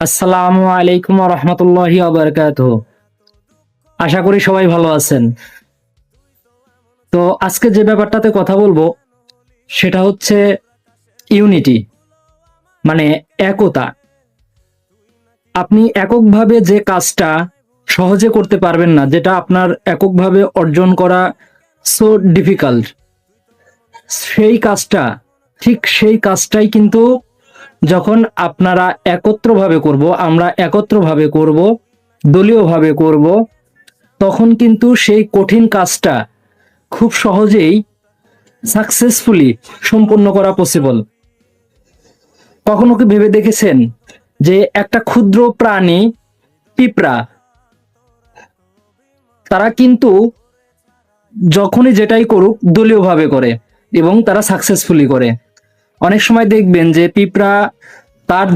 আসসালামু আলাইকুম রহমতুল্লাহি আবরকাত আশা করি সবাই ভালো আছেন। তো আজকে যে ব্যাপারটাতে কথা বলব, সেটা হচ্ছে ইউনিটি মানে একতা। আপনি এককভাবে যে কাজটা সহজে করতে পারবেন না, যেটা আপনার এককভাবে অর্জন করা সো ডিফিকাল্ট সেই কাজটা, ঠিক সেই কাজটাই কিন্তু যখন আপনারা একত্রভাবে করব, আমরা একত্রভাবে করব, দলীয়ভাবে করব, তখন কিন্তু সেই কঠিন কাজটা খুব সহজেই সাকসেসফুলি সম্পূর্ণ করা পসিবল কখনো কি ভেবে দেখেছেন যে একটা ক্ষুদ্র প্রাণী, পিঁপড়া, তারা কিন্তু যখনই যেটাই করুক দলীয়ভাবে করে এবং তারা সাকসেসফুলি করে। অনেক সময় দেখবেন যে পিঁপড়া তার